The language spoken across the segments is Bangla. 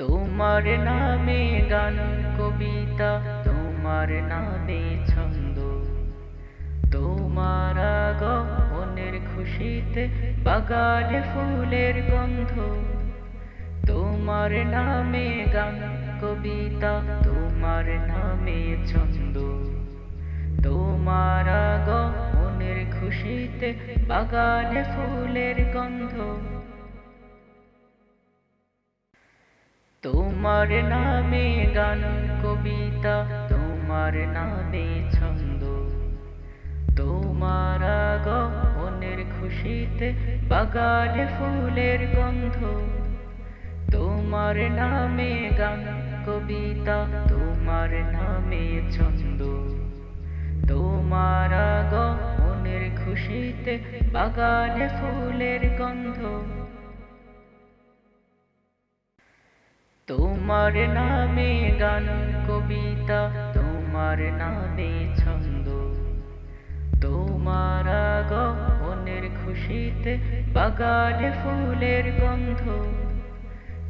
তোমার নামে গান, কবিতা, তোমার নামে ছন্দ। তোমার আগমনের খুশিতে বাগানে ফুলের গন্ধ। তোমার নামে গান, কবিতা, তোমার নামে ছন্দ। তোমার আগমনের খুশিতে বাগানে ফুলের গন্ধ। তোমার নামে গান, কবিতা, তোমার নামে ছন্দ। তোমার আগমনের খুশিতে বাগানে ফুলের গন্ধ। তোমার নামে গান, কবিতা, তোমার নামে ছন্দ। তোমার আগমনের খুশিতে বাগানে ফুলের গন্ধ। তোমার নামে গান, কবিতা, তোমার নামে ছন্দ। তোমার আগমনের খুশিতে বাগানে ফুলের গন্ধ।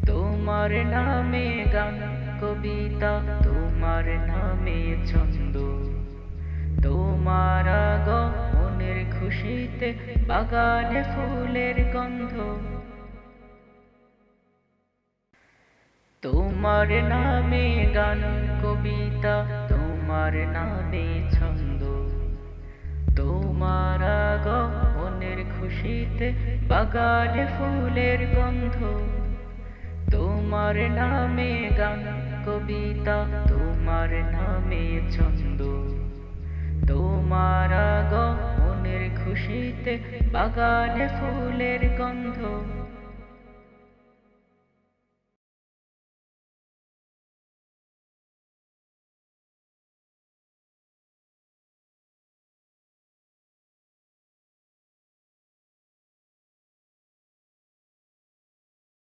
তোমার নামে গান, কবিতা, তোমার নামে ছন্দ। তোমার আগমনের খুশিতে বাগানে ফুলের গন্ধ। তোমার নামে গান, কবিতা, তোমার নামে ছন্দ। তোমার আগমনের খুশিতে বাগানে ফুলের গন্ধ। তোমার নামে গান, কবিতা, তোমার নামে ছন্দ। তোমার আগমনের খুশিতে বাগানে ফুলের গন্ধ।